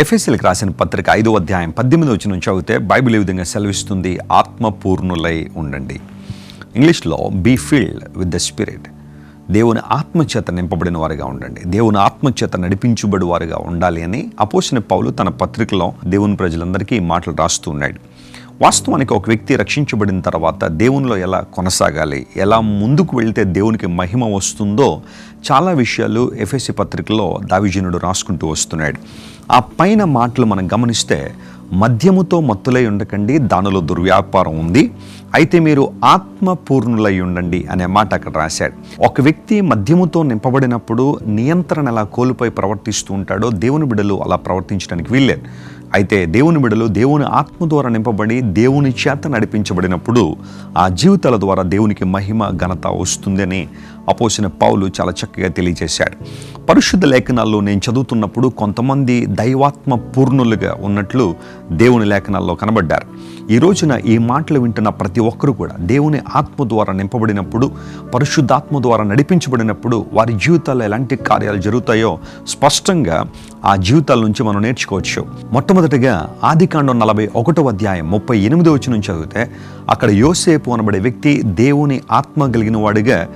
ఎఫ్ఎస్ఎల్కి రాసిన పత్రిక ఐదో అధ్యాయం పద్దెనిమిది వచ్చి నుంచి చదివితే బైబిల్ ఈ విధంగా సెలవిస్తుంది? ఆత్మపూర్ణులై ఉండండి. ఇంగ్లీష్లో be filled with the spirit దేవుని ఆత్మచేత నింపబడిన వారిగా ఉండండి. దేవుని ఆత్మచేత నడిపించబడి వారిగా ఉండాలి అని అపోసిన పౌలు తన పత్రికలో దేవుని ప్రజలందరికీ ఈ మాటలు రాస్తూ ఉన్నాడు. వాస్తవానికి ఒక వ్యక్తి రక్షించబడిన తర్వాత దేవునిలో ఎలా కొనసాగాలి? ఎలా ముందుకు వెళితే దేవునికి మహిమ వస్తుందో చాలా విషయాలు ఎఫ్ఎస్సి పత్రికలో దావిజనుడు రాసుకుంటూ వస్తున్నాడు. ఆ పైన మాటలు మనం గమనిస్తే మద్యముతో మత్తులై ఉండకండి దానిలో దుర్వ్యాపారం ఉంది. అయితే మీరు ఆత్మపూర్ణులై ఉండండి అనే మాట అక్కడ రాశాడు. ఒక వ్యక్తి మద్యముతో నింపబడినప్పుడు నియంత్రణ ఎలా కోల్పోయి ప్రవర్తిస్తూ ఉంటాడో దేవుని బిడలు అలా ప్రవర్తించడానికి వీల్లేదు. అయితే దేవుని బిడలు దేవుని ఆత్మ ద్వారా నింపబడి దేవుని చేత నడిపించబడినప్పుడు ఆ జీవితాల ద్వారా దేవునికి మహిమ ఘనత వస్తుందని అపోసిన పౌలు చాలా చక్కగా తెలియజేశాడు. పరిశుద్ధ లేఖనాల్లో నేను చదువుతున్నప్పుడు కొంతమంది దైవాత్మ పూర్ణులుగా ఉన్నట్లు దేవుని లేఖనాల్లో కనబడ్డారు. ఈ రోజున ఈ మాటలు వింటున్న ప్రతి ఒక్కరు కూడా దేవుని ఆత్మ ద్వారా నింపబడినప్పుడు పరిశుద్ధాత్మ ద్వారా నడిపించబడినప్పుడు వారి జీవితాల్లో ఎలాంటి కార్యాలు జరుగుతాయో స్పష్టంగా ఆ జీవితాల నుంచి మనం నేర్చుకోవచ్చు. మొట్టమొదటిగా ఆదికాండం నలభై ఒకటో అధ్యాయం ముప్పై ఎనిమిదో వచ్చి నుంచి చదివితే అక్కడ యోసేపు అనబడే వ్యక్తి దేవుని ఆత్మ కలిగిన వాడిగా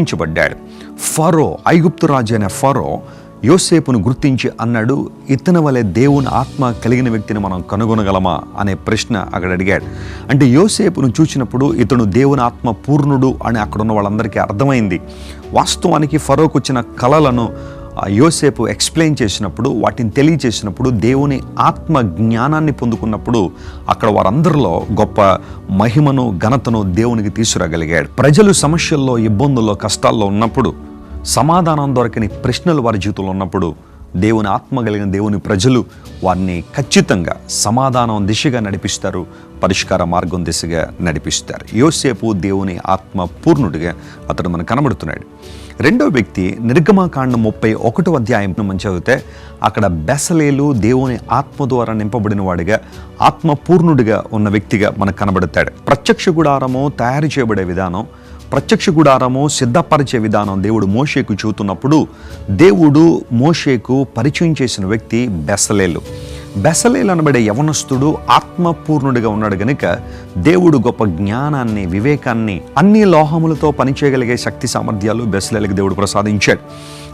గుర్తించబడ్డాడు. ఫరో ఐగుప్తు రాజు అయిన ఫరో యోసేపును గుర్తించి అన్నాడు ఇతని వలె దేవుని ఆత్మ కలిగిన వ్యక్తిని మనం కనుగొనగలమా? అనే ప్రశ్న అక్కడ అడిగాడు. అంటే యోసేపును చూసినప్పుడు ఇతను దేవుని ఆత్మ పూర్ణుడు అని అక్కడ ఉన్న వాళ్ళందరికీ అర్థమైంది. వాస్తవానికి ఫరోకు వచ్చిన కళలను యోసేపు ఎక్స్ప్లెయిన్ చేసినప్పుడు వాటిని తెలియచేసినప్పుడు దేవుని ఆత్మ జ్ఞానాన్ని పొందుకున్నప్పుడు అక్కడ వారందరిలో గొప్ప మహిమను ఘనతను దేవునికి తీసుకురాగలిగాడు. ప్రజలు సమస్యల్లో ఇబ్బందుల్లో కష్టాల్లో ఉన్నప్పుడు సమాధానం దొరకని ప్రశ్నలు వారి జీవితంలో ఉన్నప్పుడు దేవుని ఆత్మ కలిగిన దేవుని ప్రజలు వారిని ఖచ్చితంగా సమాధానం దిశగా నడిపిస్తారు పరిష్కార మార్గం దిశగా నడిపిస్తారు. యోసేపు దేవుని ఆత్మ పూర్ణుడిగా అతడు మనకు కనబడుతున్నాడు. రెండో వ్యక్తి నిర్గమాకాండం ముప్పై ఒకటో అధ్యాయం మనం చదివితే అక్కడ బెసలేలు దేవుని ఆత్మ ద్వారా నింపబడిన వాడిగా ఆత్మ పూర్ణుడిగా ఉన్న వ్యక్తిగా మనకు కనబడతాడు. ప్రత్యక్ష గుడారము తయారు చేయబడే విధానం ప్రత్యక్ష గుడారము సిద్ధపరిచే విధానం దేవుడు మోషేకు చూతున్నప్పుడు దేవుడు మోషేకు పరిచయం చేసిన వ్యక్తి బెసలేలు. బెసలేలు అనబడే యవనస్తుడు ఆత్మపూర్ణుడిగా ఉన్నాడు గనుక దేవుడు గొప్ప జ్ఞానాన్ని వివేకాన్ని అన్ని లోహములతో పనిచేయగలిగే శక్తి సామర్థ్యాలు బెసలేలకు దేవుడు ప్రసాదించాడు.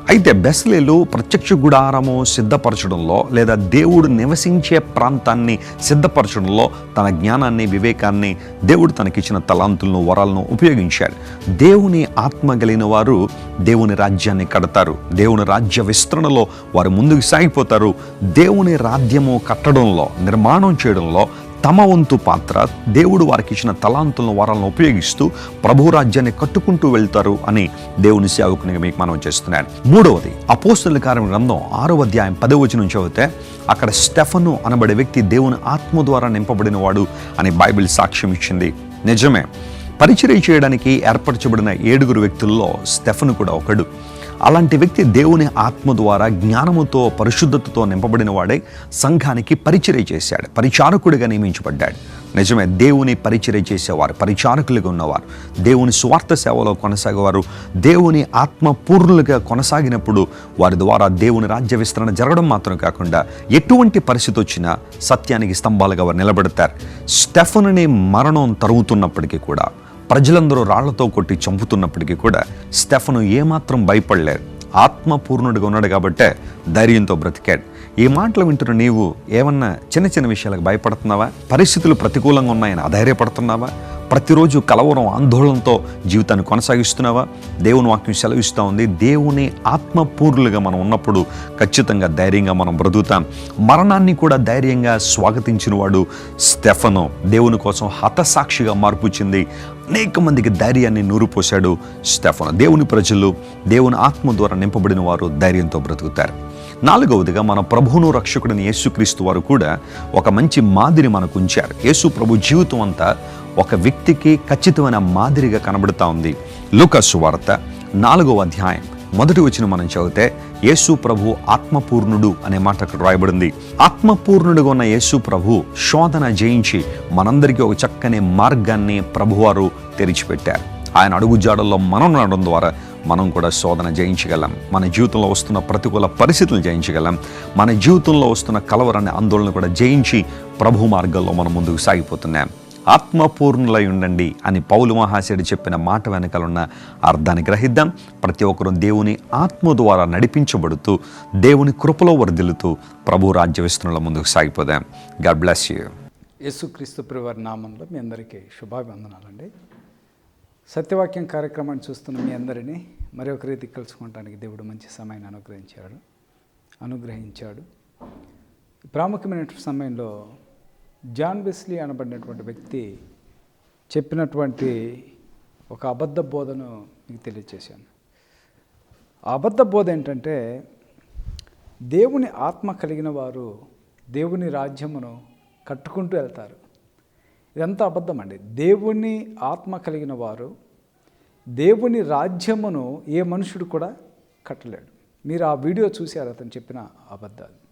అయితే బెస్లేలు ప్రత్యక్ష గుడారము సిద్ధపరచడంలో లేదా దేవుడు నివసించే ప్రాంతాన్ని సిద్ధపరచడంలో తన జ్ఞానాన్ని వివేకాన్ని దేవుడు తనకిచ్చిన తలాంతులను వరాలను ఉపయోగించాడు. దేవుని ఆత్మ కలిగిన వారు దేవుని రాజ్యాన్ని కడతారు. దేవుని రాజ్య విస్తరణలో వారు ముందుకు సాగిపోతారు. దేవుని రాజ్యము కట్టడంలో నిర్మాణం చేయడంలో తమ వంతు పాత్ర దేవుడు వారికి ఇచ్చిన తలాంతులను వరాలను ఉపయోగిస్తూ ప్రభు రాజ్యాన్ని కట్టుకుంటూ వెళ్తారు అని దేవుని సేవకునిగా మీకు మనం చేస్తున్నాను. మూడవది అపోస్తుల కార్యం గ్రంథం ఆరో అధ్యాయం పదవ నుంచి చదివితే అక్కడ స్టెఫను అనబడే వ్యక్తి దేవుని ఆత్మ ద్వారా నింపబడిన వాడు అని బైబిల్ సాక్ష్యం ఇచ్చింది. నిజమే పరిచయం చేయడానికి ఏర్పరచబడిన ఏడుగురు వ్యక్తుల్లో స్టెఫను కూడా ఒకడు. అలాంటి వ్యక్తి దేవుని ఆత్మ ద్వారా జ్ఞానముతో పరిశుద్ధతతో నింపబడిన వాడే సంఘానికి పరిచర్య చేశాడు. పరిచారకుడిగా నియమించబడ్డాడు. నిజమే దేవుని పరిచర్య చేసేవారు పరిచారకులుగా ఉన్నవారు. దేవుని స్వార్థ సేవలో కొనసాగేవారు దేవుని ఆత్మపూర్ణులుగా కొనసాగినప్పుడు వారి ద్వారా దేవుని రాజ్య విస్తరణ జరగడం మాత్రం కాకుండా ఎటువంటి పరిస్థితి వచ్చినా సత్యానికి స్తంభాలుగా వారు నిలబడతారు. స్టెఫనుని మరణం తరుగుతున్నప్పటికీ కూడా ప్రజలందరూ రాళ్ళతో కొట్టి చంపుతున్నప్పటికీ కూడా స్టెఫను ఏమాత్రం భయపడలేదు. ఆత్మపూర్ణుడిగా ఉన్నాడు కాబట్టే ధైర్యంతో బ్రతికాడు. ఈ మాటలు వింటున్న నీవు ఏమన్నా చిన్న చిన్న విషయాలకు భయపడుతున్నావా? పరిస్థితులు ప్రతికూలంగా ఉన్నాయని అధైర్యపడుతున్నావా? ప్రతిరోజు కలవరం ఆందోళనతో జీవితాన్ని కొనసాగిస్తున్నావా? దేవుని వాక్యం సెలవిస్తూ ఉంది. దేవుని ఆత్మపూర్లుగా మనం ఉన్నప్పుడు ఖచ్చితంగా ధైర్యంగా మనం బ్రతుకుతాం. మరణాన్ని కూడా ధైర్యంగా స్వాగతించిన వాడు స్టెఫను. దేవుని కోసం హతసాక్షిగా మార్పు చెంది అనేక మందికి ధైర్యాన్ని నూరుపోశాడు స్టెఫను. దేవుని ప్రజలు దేవుని ఆత్మ ద్వారా నింపబడిన వారు ధైర్యంతో బ్రతుకుతారు. నాలుగవదిగా మన ప్రభువును రక్షకుడిని యేసుక్రీస్తు వారు కూడా ఒక మంచి మాదిరి మనకు ఉంచారు. యేసు ప్రభు జీవితం అంతా ఒక వ్యక్తికి ఖచ్చితమైన మాదిరిగా కనబడుతూ ఉంది. లుకసు వార్త నాలుగవ అధ్యాయం. మొదటి వచ్చిన మనం చదివితే యేసు ప్రభు ఆత్మపూర్ణుడు అనే మాట అక్కడ రాయబడింది. ఆత్మపూర్ణుడుగా ఉన్న యేసు ప్రభు శోధన జయించి మనందరికీ ఒక చక్కని మార్గాన్ని ప్రభువారు తెరిచిపెట్టారు. ఆయన అడుగు జాడల్లో మనం నడడం ద్వారా మనం కూడా శోధన జయించగలం. మన జీవితంలో వస్తున్న ప్రతికూల పరిస్థితులు జయించగలం. మన జీవితంలో వస్తున్న కలవరాన్ని ఆందోళన కూడా జయించి ప్రభు మార్గంలో మనం ముందుకు సాగిపోతున్నాం. ఆత్మపూర్ణులై ఉండండి అని పౌలు మహాశయుడు చెప్పిన మాట వెనకాలన్న అర్థాన్ని గ్రహిద్దాం. ప్రతి ఒక్కరూ దేవుని ఆత్మ ద్వారా నడిపించబడుతూ దేవుని కృపలో వర్ధిల్లుతూ ప్రభు రాజ్య విస్తరణలో ముందుకు సాగిపోదాం. God bless you. యేసుక్రీస్తు ప్రివారి నామంలో మీ అందరికీ శుభాభివందనాలండి. సత్యవాక్యం కార్యక్రమాన్ని చూస్తున్న మీ అందరినీ మరొక రీతి కలుసుకోవడానికి దేవుడు మంచి సమయాన్ని అనుగ్రహించాడు. అనుగ్రహించాడు. ప్రాముఖ్యమైన సమయంలో జాన్ బెస్లీ అనబడినటువంటి వ్యక్తి చెప్పినటువంటి ఒక అబద్ధ బోధను మీకు తెలియజేశాను అబద్ధ బోధ ఏంటంటే దేవుని ఆత్మ కలిగిన వారు దేవుని రాజ్యమును కట్టుకుంటూ వెళ్తారు. ఇదంతా అబద్ధం అండి. దేవుని ఆత్మ కలిగిన వారు దేవుని రాజ్యమును ఏ మనుషుడు కూడా కట్టలేడు. మీరు ఆ వీడియో చూశారు అతను చెప్పిన అబద్ధాలు.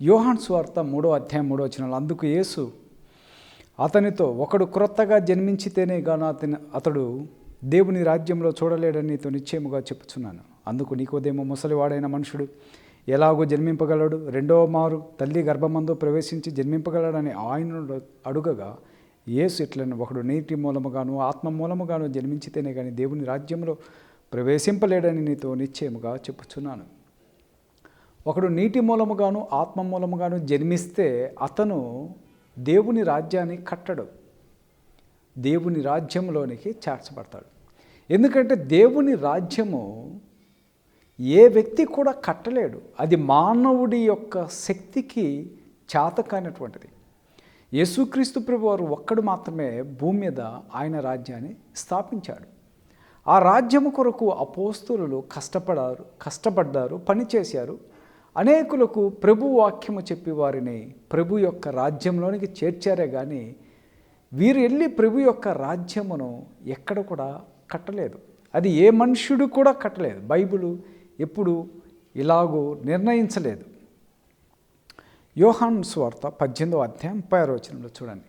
యోహాన్ స్వార్త మూడో అధ్యాయం మూడో వచ్చిన అందుకు యేసు అతనితో ఒకడు క్రొత్తగా జన్మించితేనే గాను అతని అతడు దేవుని రాజ్యంలో చూడలేడని నీతో నిశ్చయముగా చెప్పుచున్నాను. అందుకు నీకోదేమో ముసలివాడైన మనుషుడు ఎలాగో జన్మింపగలడు? రెండవ మారు తల్లి గర్భమందు ప్రవేశించి జన్మింపగలడని ఆయన అడుగగా యేసు ఇట్లని ఒకడు నీటి మూలముగాను ఆత్మ మూలముగాను జన్మించితేనే కానీ దేవుని రాజ్యంలో ప్రవేశింపలేడని నీతో నిశ్చయముగా చెప్పుచున్నాను. ఒకడు నీటి మూలముగాను ఆత్మ మూలముగాను జన్మిస్తే అతను దేవుని రాజ్యాన్ని కట్టడు. దేవుని రాజ్యంలోనికి చేర్చబడతాడు. ఎందుకంటే దేవుని రాజ్యము ఏ వ్యక్తి కూడా కట్టలేడు. అది మానవుడి యొక్క శక్తికి చేతకానటువంటిది. యేసుక్రీస్తు ప్రభు వారు ఒక్కడు మాత్రమే భూమి మీద ఆయన రాజ్యాన్ని స్థాపించాడు. ఆ రాజ్యము కొరకు అపోస్తులు కష్టపడారు కష్టపడ్డారు పనిచేశారు. అనేకులకు ప్రభు వాక్యము చెప్పి వారిని ప్రభు యొక్క రాజ్యంలోనికి చేర్చారే కానీ వీరు వెళ్ళి ప్రభు యొక్క రాజ్యమును ఎక్కడ కూడా కట్టలేదు. అది ఏ మనుష్యుడు కూడా కట్టలేదు. బైబిల్ ఎప్పుడు ఇలాగూ నిర్ణయించలేదు. యోహాన్ స్వార్త పద్దెనిమిదో అధ్యాయం ముప్పై వచనంలో చూడండి.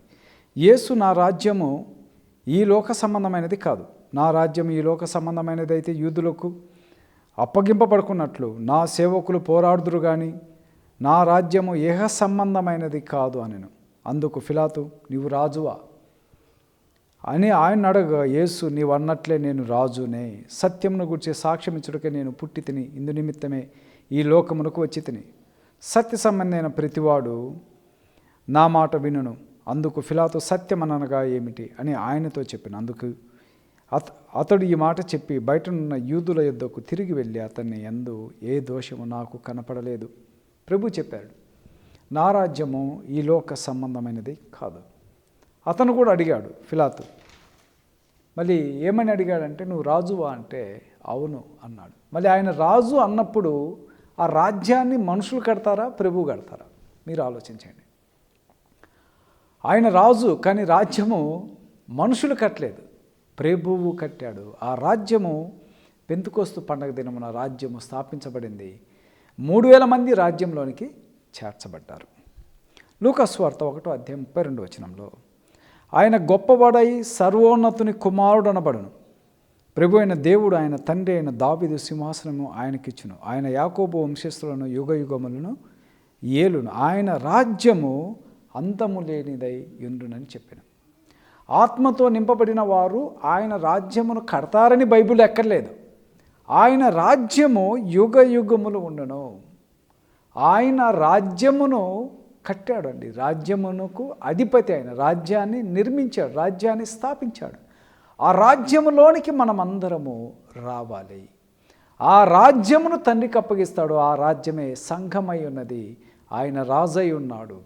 యేసు నా రాజ్యము ఈ లోక సంబంధమైనది కాదు. నా రాజ్యం ఈ లోక సంబంధమైనది అయితే యూదులకు అప్పగింపబడుకున్నట్లు నా సేవకులు పోరాడుదురు కానీ నా రాజ్యము ఏహ సంబంధమైనది కాదు అనెను. అందుకు ఫిలాతు నీవు రాజువా? అని ఆయన అడగ యేసు నీవు అన్నట్లే నేను రాజునే. సత్యమును గురించి సాక్ష్యం ఇచ్చుటకే నేను పుట్టి తిని ఇందు నిమిత్తమే ఈ లోకమునకు వచ్చి తిని. సత్య సంబంధమైన ప్రతివాడు నా మాట వినును. అందుకు ఫిలాతు సత్యమనగా ఏమిటి? అని ఆయనతో చెప్పిన. అందుకు అత అతడు ఈ మాట చెప్పి బయటనున్న యూదుల యొద్దకు తిరిగి వెళ్ళి అతన్ని ఎందు ఏ దోషము నాకు కనపడలేదు. ప్రభు చెప్పాడు నా రాజ్యము ఈ లోక సంబంధమైనది కాదు. అతను కూడా అడిగాడు ఫిలాతు మళ్ళీ ఏమని అడిగాడంటే నువ్వు రాజువా అంటే అవును అన్నాడు. మళ్ళీ ఆయన రాజు అన్నప్పుడు ఆ రాజ్యాన్ని మనుషులు కడతారా ప్రభు కడతారా? మీరు ఆలోచించండి. ఆయన రాజు కానీ రాజ్యము మనుషులు కట్టలేదు. ప్రభువు కట్టాడు. ఆ రాజ్యము పెంతుకోస్తు పండగ దినమున రాజ్యము స్థాపించబడింది. మూడు వేల మంది రాజ్యంలోనికి చేర్చబడ్డారు. లూకస్వార్త ఒకటో అధ్యాయం ముప్పై రెండు వచనంలో ఆయన గొప్పవాడై సర్వోన్నతుని కుమారుడు అనబడును ప్రభు అయిన దేవుడు ఆయన తండ్రి అయిన దావిదు సింహాసనము ఆయనకిచ్చును. ఆయన యాకోబు వంశస్థులను యుగ యుగములను ఏలును. ఆయన రాజ్యము అంతము లేనిదై ఉండునని చెప్పాను. ఆత్మతో నింపబడిన వారు ఆయన రాజ్యమును కడతారని బైబిల్ ఎక్కర్లేదు. ఆయన రాజ్యము యుగ యుగములు ఉండను. ఆయన రాజ్యమును కట్టాడండి. రాజ్యమునకు అధిపతి ఆయన. రాజ్యాన్ని నిర్మించాడు రాజ్యాన్ని స్థాపించాడు. ఆ రాజ్యములోనికి మనమందరము రావాలి. ఆ రాజ్యమును తండ్రికి అప్పగిస్తాడు. ఆ రాజ్యమే సంఘమై ఉన్నది. ఆయన రాజై ఉన్నాడు.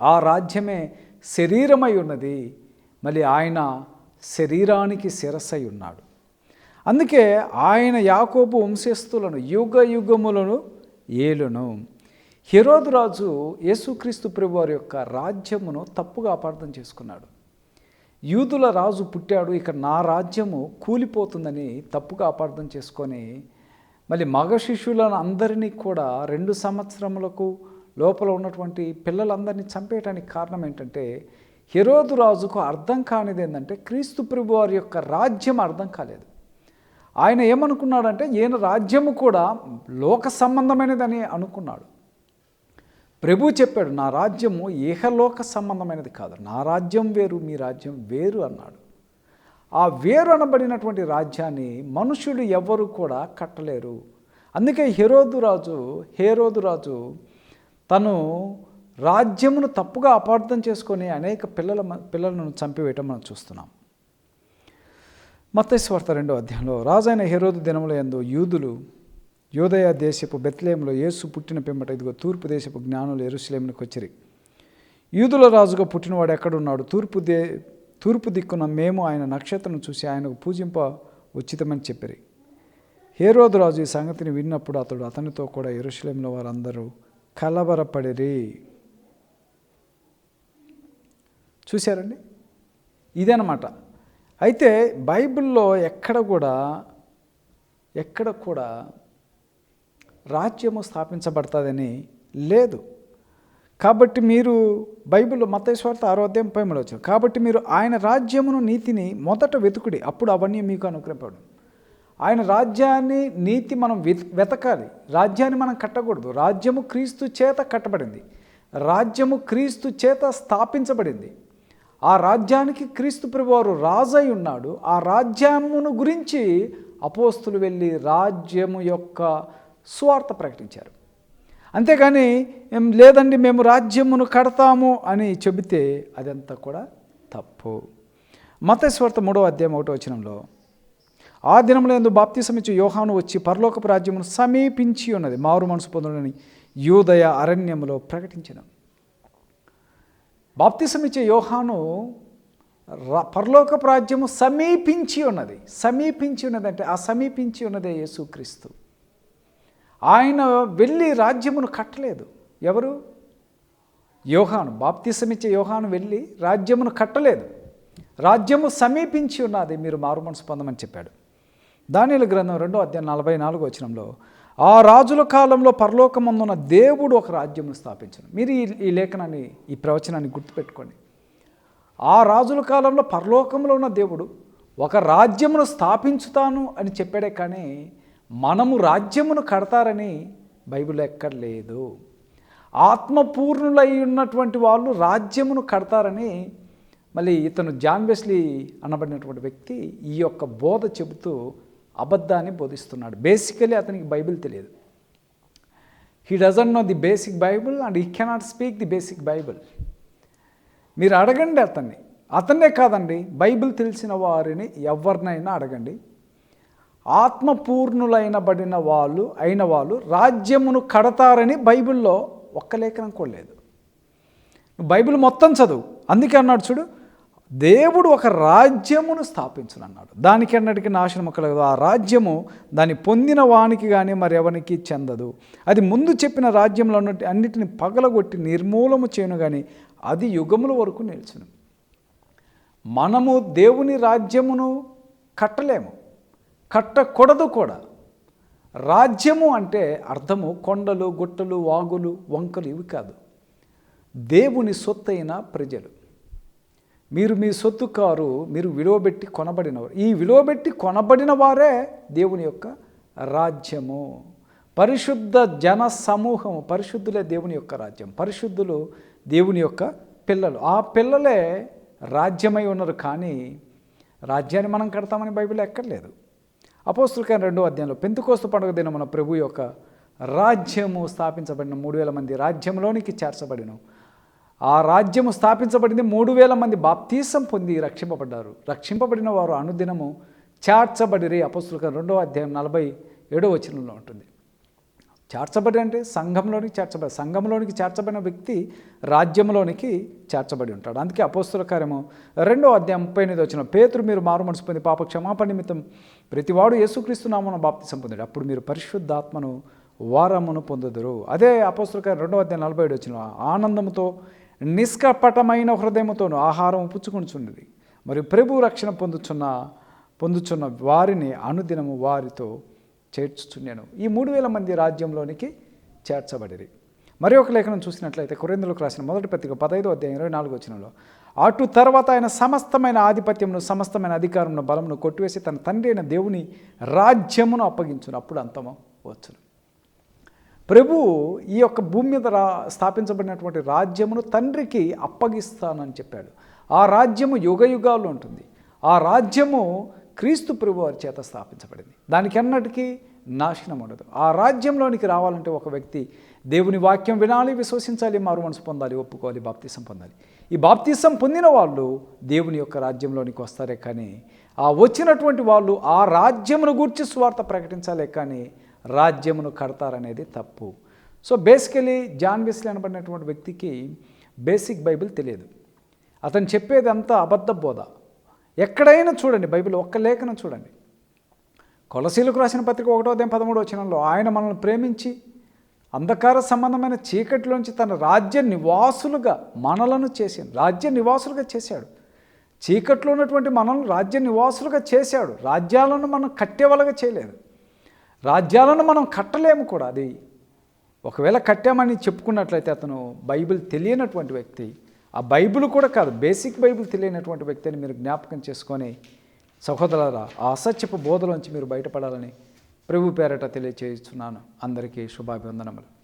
ఆ రాజ్యమే శరీరమై ఉన్నది. మళ్ళీ ఆయన శరీరానికి శిరసై ఉన్నాడు. అందుకే ఆయన యాకోబు వంశస్థులను యుగ యుగములను ఏలును. హెరోదు రాజు యేసుక్రీస్తు ప్రభువారి యొక్క రాజ్యమును తప్పుగా అపార్థం చేసుకున్నాడు. యూదుల రాజు పుట్టాడు ఇక నా రాజ్యము కూలిపోతుందని తప్పుగా అపార్థం చేసుకొని మళ్ళీ మగ శిష్యులను అందరినీ కూడా రెండు సంవత్సరములకు లోపల ఉన్నటువంటి పిల్లలందరినీ చంపేయటానికి కారణం ఏంటంటే హెరోదు రాజుకు అర్థం కానిది ఏంటంటే క్రీస్తు ప్రభు వారి యొక్క రాజ్యం అర్థం కాలేదు. ఆయన ఏమనుకున్నాడంటే ఈయన రాజ్యము కూడా లోక సంబంధమైనదని అనుకున్నాడు. ప్రభు చెప్పాడు నా రాజ్యము ఏహలోక సంబంధమైనది కాదు. నా రాజ్యం వేరు మీ రాజ్యం వేరు అన్నాడు. ఆ వేరు అనబడినటువంటి రాజ్యాన్ని మనుషులు ఎవరు కూడా కట్టలేరు. అందుకే హెరోదు రాజు హేరోదు రాజు తను రాజ్యమును తప్పుగా అపార్థం చేసుకొని అనేక పిల్లల మ- పిల్లలను చంపివేయటం మనం చూస్తున్నాం. మతేశ్వార్త రెండో అధ్యాయంలో రాజైన హెరోదు దినముల ఎందు యూదులు యోదయ దేశపు బెత్లేములో యేసు పుట్టిన పిమ్మట ఇదిగో తూర్పు దేశపు జ్ఞానులు ఎరుసలేమునికి వచ్చిరి. యూదుల రాజుగా పుట్టినవాడు ఎక్కడున్నాడు? తూర్పు దే తూర్పు దిక్కున మేము ఆయన నక్షత్రం చూసి ఆయనకు పూజింప ఉచితమని చెప్పిరి. హేరోదు రాజు ఈ సంగతిని విన్నప్పుడు అతడు అతనితో కూడా ఎరుసలేంలో వారందరూ కలవరపడిరి. చూశారండి? ఇదనమాట. అయితే బైబిల్లో ఎక్కడ కూడా ఎక్కడ కూడా రాజ్యము స్థాపించబడుతుందని లేదు. కాబట్టి మీరు బైబిల్లో మతేశ్వార్త ఆరోగ్యం పైమలు వచ్చారు కాబట్టి మీరు ఆయన రాజ్యమును నీతిని మొదట వెతుకుడి అప్పుడు అవన్నీ మీకు అనుగ్రహపడు ఆయన రాజ్యాన్ని నీతి మనం వెతకాలి. రాజ్యాన్ని మనం కట్టకూడదు. రాజ్యము క్రీస్తు చేత కట్టబడింది. రాజ్యము క్రీస్తు చేత స్థాపించబడింది. ఆ రాజ్యానికి క్రీస్తు ప్రభువారు రాజై ఉన్నాడు. ఆ రాజ్యమును గురించి అపోస్తులు వెళ్ళి రాజ్యము యొక్క స్వార్థ ప్రకటించారు. అంతేగాని లేదండి మేము రాజ్యమును కడతాము అని చెబితే అదంతా కూడా తప్పు. మతస్వార్థ మూడవ అధ్యాయం ఒకటో వచనంలో ఆ దినంలో ఎందు బాప్తిసమిచ్చు యోహాను వచ్చి పరలోకపు రాజ్యమును సమీపించి ఉన్నది. మారు మనసు పొందడని యూదయ అరణ్యములో ప్రకటించినాం. బాప్తిసమిచ్చే యోహాను ర- ప్రాజ్యము సమీపించి ఉన్నది. సమీపించి ఉన్నదంటే ఆ సమీపించి ఉన్నదే యేసుక్రీస్తు. ఆయన వెళ్ళి రాజ్యమును కట్టలేదు. ఎవరు? యోహాను. బాప్తిసమిచ్చే యోహాను వెళ్ళి రాజ్యమును కట్టలేదు. రాజ్యము సమీపించి ఉన్నది. మీరు మారుమనసు పొందమని చెప్పాడు. దానిల గ్రంథం రెండో అధ్యాయం నలభై నాలుగు వచనంలో ఆ రాజుల కాలంలో పరలోకమందున్న దేవుడు ఒక రాజ్యమును స్థాపించను. మీరు ఈ ఈ లేఖనాన్ని ఈ ప్రవచనాన్ని గుర్తుపెట్టుకోండి. ఆ రాజుల కాలంలో పరలోకంలో ఉన్న దేవుడు ఒక రాజ్యమును స్థాపించుతాను అని చెప్పాడే కానీ మనము రాజ్యమును కడతారని బైబిల్ ఎక్కడ లేదు. ఆత్మపూర్ణులై ఉన్నటువంటి వాళ్ళు రాజ్యమును కడతారని మళ్ళీ ఇతను జాన్ వెస్లీ అనబడినటువంటి వ్యక్తి ఈ యొక్క బోధ చెబుతూ అబద్ధాన్ని బోధిస్తున్నాడు. బేసికలీ అతనికి బైబిల్ తెలియదు. He doesn't know the basic Bible and he cannot speak the basic Bible మీరు అడగండి అతన్ని. అతన్నే కాదండి బైబిల్ తెలిసిన వారిని ఎవరినైనా అడగండి. ఆత్మపూర్ణులైన బడిన వాళ్ళు అయిన వాళ్ళు రాజ్యమును కడతారని బైబిల్లో ఒక్క లేఖనం కూడా లేదు. బైబిల్ మొత్తం చదువు. అందుకే అన్నాడు చూడు దేవుడు ఒక రాజ్యమును స్థాపించను అన్నాడు దానికి అన్నటికీ నాశనం కలగదు ఆ రాజ్యము దాన్ని పొందిన వానికి కానీ మరెవరికి చెందదు. అది ముందు చెప్పిన రాజ్యంలో ఉన్నట్టు అన్నిటిని పగలగొట్టి నిర్మూలము చేయను కానీ అది యుగముల వరకు నిలిచిన. మనము దేవుని రాజ్యమును కట్టలేము. కట్టకూడదు కూడా. రాజ్యము అంటే అర్థము కొండలు గుట్టలు వాగులు వంకలు ఇవి కాదు. దేవుని సొత్తైన ప్రజలు. మీరు మీ సొత్తు కారు మీరు విలువబెట్టి కొనబడినవారు. ఈ విలువబెట్టి కొనబడిన వారే దేవుని యొక్క రాజ్యము. పరిశుద్ధ జన సమూహము పరిశుద్ధులే దేవుని యొక్క రాజ్యం. పరిశుద్ధులు దేవుని యొక్క పిల్లలు. ఆ పిల్లలే రాజ్యమై ఉన్నారు కానీ రాజ్యాన్ని మనం కడతామని బైబిల్ ఎక్కర్లేదు. అపోస్తులకైన రెండో అధ్యాయంలో పెంతుకోస్తు పండుగ దినం మన ప్రభు యొక్క రాజ్యము స్థాపించబడిన మూడు వేల మంది రాజ్యంలోనికి చేర్చబడిన ఆ రాజ్యము స్థాపించబడింది మూడు వేల మంది. బాప్తీసం పొంది రక్షింపబడ్డారు. రక్షింపబడిన వారు అనుదినము చేర్చబడిరి. అపస్తులక రెండో అధ్యాయం నలభై ఏడో వచనంలో ఉంటుంది. చేర్చబడి అంటే సంఘంలోనికి చేర్చబడి సంఘంలోనికి చేర్చబడిన వ్యక్తి రాజ్యంలోనికి చేర్చబడి ఉంటాడు. అందుకే అపోస్తుల కార్యము రెండో అధ్యాయం ముప్పై ఎనిమిది వచ్చిన పేతురు మీరు మారు మనసు పొంది పాప క్షమాపణ నిమిత్తం ప్రతివాడు యేసుక్రీస్తు నామను బాప్తి సంపొందాడు అప్పుడు మీరు పరిశుద్ధాత్మను వారమును పొందుదురు. అదే అపోస్తుల కార్యం రెండో అధ్యాయం నలభై ఏడు వచ్చిన ఆనందముతో నిష్కపటమైన హృదయముతోను ఆహారం పుచ్చుకొనిచున్నది. మరియు ప్రభు రక్షణ పొందుచున్న పొందుచున్న వారిని అనుదినము వారితో చేర్చుచున్నాను. ఈ మూడు వేల మంది రాజ్యంలోనికి చేర్చబడిరి. మరి ఒక లేఖనం చూసినట్లయితే కురేందులకు రాసిన మొదటి పత్రిక పదహైదు అధ్యాయం ఇరవై నాలుగు వచ్చినలో అటు తర్వాత ఆయన సమస్తమైన ఆధిపత్యమును సమస్తమైన అధికారమును బలమును కొట్టివేసి తన తండ్రి అయిన దేవుని రాజ్యమును అప్పగించును. అప్పుడు అంతము వచ్చును ప్రభు ఈ యొక్క భూమి మీద రా స్థాపించబడినటువంటి రాజ్యమును తండ్రికి అప్పగిస్తానని చెప్పాడు. ఆ రాజ్యము యుగ యుగాలు ఉంటుంది. ఆ రాజ్యము క్రీస్తు ప్రభు వారి చేత స్థాపించబడింది. దానికన్నటికీ నాశనం ఉండదు. ఆ రాజ్యంలోనికి రావాలంటే ఒక వ్యక్తి దేవుని వాక్యం వినాలి విశ్వసించాలి మారు మనసు పొందాలి ఒప్పుకోవాలి బాప్తీసం పొందాలి. ఈ బాప్తీసం పొందిన వాళ్ళు దేవుని యొక్క రాజ్యంలోనికి వస్తారే కానీ ఆ వచ్చినటువంటి వాళ్ళు ఆ రాజ్యమును గూర్చి స్వార్థ ప్రకటించాలే కానీ రాజ్యమును కడతారనేది తప్పు. సో బేసికలీ జాన్ వెస్లీ అనబడినటువంటి వ్యక్తికి బేసిక్ బైబిల్ తెలియదు. అతను చెప్పేది అంతా అబద్ధ బోధ. ఎక్కడైనా చూడండి బైబిల్ ఒక్క లేఖనం చూడండి. కొలసీలకు రాసిన పత్రిక ఒకటో అధ్యాయం పదమూడో వచనంలో ఆయన మనల్ని ప్రేమించి అంధకార సంబంధమైన చీకటిలోంచి తన రాజ్య నివాసులుగా మనలను చేసింది రాజ్య నివాసులుగా చేశాడు. చీకట్లో ఉన్నటువంటి మనల్ని రాజ్య నివాసులుగా చేశాడు. రాజ్యాలను మనం కట్టేవాళ్ళగా చేయలేదు. రాజ్యాలను మనం కట్టలేము కూడా. అది ఒకవేళ కట్టామని చెప్పుకున్నట్లయితే అతను బైబిల్ తెలియనటువంటి వ్యక్తి. ఆ బైబిల్ కూడా కాదు బేసిక్ బైబిల్ తెలియనటువంటి వ్యక్తి అని మీరు జ్ఞాపకం చేసుకొని సహోదరులారా ఆ అసత్యపు బోధలోంచి మీరు బయటపడాలని ప్రభు పేరట తెలియచేస్తున్నాను. అందరికీ శుభాభివందనములు.